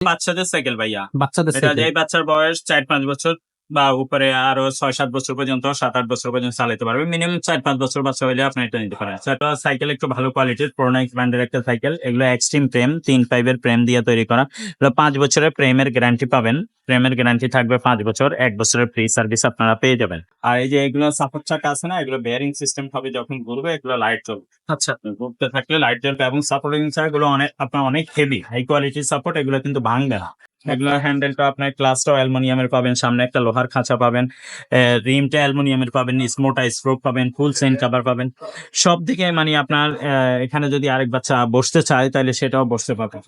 বাচ্চাদের সাইকেল ভাইয়া। বাচ্চাদের সাইকেল বাচ্চার বয়স চার পাঁচ বছর বা উপরে আরও ছয় সাত বছর পর্যন্ত সাত আট বছর পর্যন্ত চালাতে পারবে। মিনিমাম চার পাঁচ বছর বাচ্চা হলে আপনি এটা নিতে পারেন। সেটা সাইকেল একটু ভালো কোয়ালিটির প্রোনাইক্স ব্র্যান্ডের একটা সাইকেল এগুলো এক্সট্রিম প্রেম তিন পাইপের প্রেম দিয়ে তৈরি করা। এগুলো পাঁচ বছরের প্রেমের গ্যারান্টি পাবেন। প্রেমের গ্যারান্টি থাকবে পাঁচ বছর। এক বছরের ফ্রি সার্ভিস আপনারা পেয়ে যাবেন। আর এই যে এগুলো সাপোর্ট চাকা আছে না এগুলো বেয়ারিং সিস্টেম হবে যখন ঘুরবে এগুলো লাইট চলবে আচ্ছা। ঘুরতে থাকলে লাইট জ্বলবে এবং সাপোর্টিং চাকাগুলো অনেক আপনার অনেক হেভি হাই কোয়ালিটির সাপোর্ট এগুলো কিন্তু ভাঙবে না। এগুলোর হ্যান্ডেলটা আপনার ক্লাসটাও অ্যালুমিনিয়ামের পাবেন সামনে একটা লোহার খাঁচা পাবেন রিমটা অ্যালুমিনিয়ামের পাবেন স্মোটা স্ট্রোক পাবেন ফুল সেন্ট কাভার পাবেন। সব দিকে মানে আপনার এখানে যদি আরেক বাচ্চা বসতে চায় তাহলে সেটাও বসতে পারবে।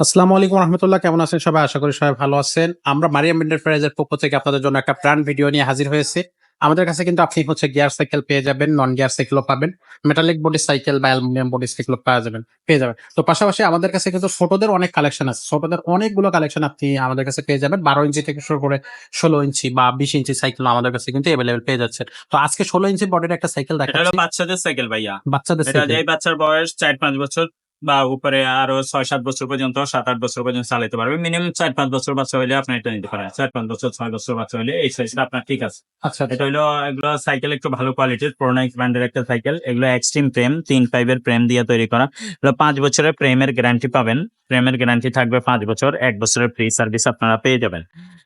আসসালামু আলাইকুম রহমতুল্লাহ কেমন আছেন সবাই? আশা করি সবাই ভালো আছেন। আমরা মারিয়াম এন্টারপ্রাইজের পক্ষ থেকে আপনাদের জন্য একটা প্রাণ ভিডিও নিয়ে হাজির হয়েছে। আমাদের কাছে কিন্তু আপনি হচ্ছে গিয়ার সাইকেল পেয়ে যাবেন নন গিয়ার সাইকেলও পাবেন মেটালিক বডি সাইকেল বা অ্যালুমিনিয়াম বডি সাইকেলও পাওয়া যাবেন পেয়ে যাবেন। তো পাশাপাশি আমাদের কাছে কিন্তু ছোটদের অনেক কালেকশন আছে ছোটদের অনেকগুলো কালেকশন আপনি আমাদের কাছে পেয়ে যাবেন বারো ইঞ্চি থেকে শুরু করে ষোলো ইঞ্চি বা বিশ ইঞ্চি সাইকেল আমাদের কাছে কিন্তু অ্যাভেলেবেল পেয়ে যাচ্ছে। তো আজকে ষোলো ইঞ্চি বডির একটা সাইকেল দেখাচ্ছি। বাচ্চাদের সাইকেল ভাইয়া। বাচ্চাদের সাইকেল বাচ্চার বয়স চার পাঁচ বছর বা উপরে আরও ছয় সাত বছর পর্যন্ত সাত আট বছর পর্যন্ত চালাতে পারবে। মিনিমাম চার পাঁচ বছর বাচ্চা হলে আপনি এটা নিতে পারেন। চার পাঁচ বছর ছয় বছর বাচ্চা হলে এই সাইজটা আপনার ঠিক আছে। আচ্ছা এটা হলো এগুলো সাইকেল একটু ভালো কোয়ালিটির প্রোনাইক্স ব্র্যান্ডের একটা সাইকেল এগুলো এক্সট্রিম প্রেম তিন পাইপের প্রেম দিয়ে তৈরি করা। এগুলো পাঁচ বছরের প্রেমের গ্যারান্টি পাবেন। প্রেমের গ্যারান্টি থাকবে পাঁচ বছর এক বছরের ফ্রি সার্ভিস আপনারা পেয়ে যাবেন।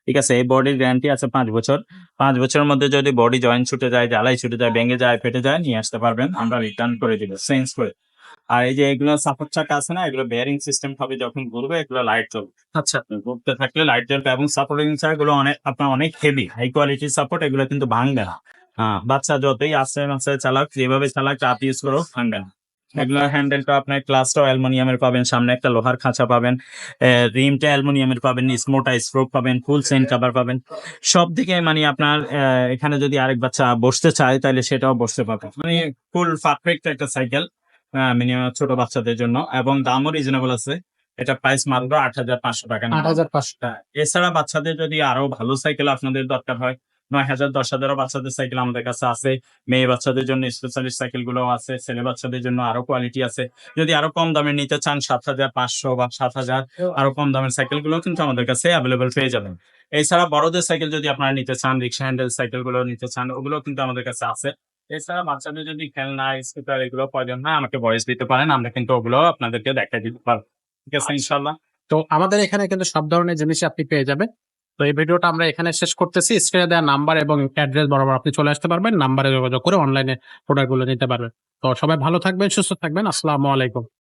ঠিক আছে এই বডির গ্যারান্টি আছে পাঁচ বছর। পাঁচ বছরের মধ্যে যদি বডি জয়েন্ট ছুটে যায় জ্বালাই ছুটে যায় ভেঙে যায় ফেটে যায় নিয়ে আসতে পারবেন। আমরা রিটার্ন করে দিব চেঞ্জ করে। আর এই যে এগুলো সাপোর্ট চাকা আছে না এগুলো বেয়ারিং সিস্টেম হবে যখন ঘুরবে এগুলো লাইট চলবে আচ্ছা। ঘুরতে থাকলে লাইট জ্বলবে এবং সাপোর্টিং চাকাগুলো অনেক আপনার অনেক হেভি হাই কোয়ালিটির সাপোর্ট এগুলো কিন্তু ভাঙবে না। হ্যাঁ বাচ্চা যতই আস্তে আস্তে চালাক যেভাবে চালাক চাপ ইউজ করো ভাঙবে না। এগুলোর হ্যান্ডেলটা আপনার ক্লাসটাও অ্যালুমিনিয়ামের পাবেন সামনে একটা লোহার খাঁচা পাবেন রিমটা অ্যালুমিনিয়ামের পাবেন স্মোটা স্ট্রোক পাবেন ফুল সেন্ট কাভার পাবেন। সব দিকে মানে আপনার আহ, এখানে যদি আরেক বাচ্চা বসতে চায় তাহলে সেটাও বসতে পারবে। মানে ফুল পারফেক্ট একটা সাইকেল মিনিমাম ছোট বাচ্চাদের জন্য। এবং দামও রিজনেবল আছে। এটা প্রাইস মাত্র আট হাজার পাঁচশো টাকা আট হাজার পাঁচশো। হ্যাঁ, এছাড়া বাচ্চাদের যদি আরও ভালো সাইকেল আপনাদের দরকার হয় নয় হাজার দশ হাজারও বাচ্চাদের সাইকেল আমাদের কাছে আছে। মেয়ে বাচ্চাদের জন্য স্পেশালিস্ট সাইকেলগুলো আছে ছেলে বাচ্চাদের জন্য আরও কোয়ালিটি আছে। যদি আরও কম দামে নিতে চান সাত হাজার পাঁচশো বা সাত হাজার আরও কম দামের সাইকেলগুলো কিন্তু আমাদের কাছে অ্যাভেলেবল পেয়ে যাবেন। এছাড়া বড়দের সাইকেল যদি আপনারা নিতে চান রিক্সা হ্যান্ডেল সাইকেলগুলো নিতে চান ওগুলো কিন্তু আমাদের কাছে আছে। এছাড়া বাচ্চাদের যদি খেলনা স্কুটার এগুলো প্রয়োজন হয় আমাকে ভয়েস দিতে পারেন আমরা কিন্তু ওগুলো আপনাদেরকে দেখা দিতে পারব। ঠিক আছে ইনশাল্লাহ তো আমাদের এখানে কিন্তু সব ধরনের জিনিস আপনি পেয়ে যাবেন। তো এই ভিডিওটা আমরা এখানে শেষ করতেছি। স্ক্রিনে দেওয়া নাম্বার এবং অ্যাড্রেস বরাবর আপনি চলে আসতে পারবেন। নাম্বারে যোগাযোগ করে অনলাইনে প্রোডাক্টগুলো নিতে পারবেন। তো সবাই ভালো থাকবেন সুস্থ থাকবেন। আসসালামু আলাইকুম।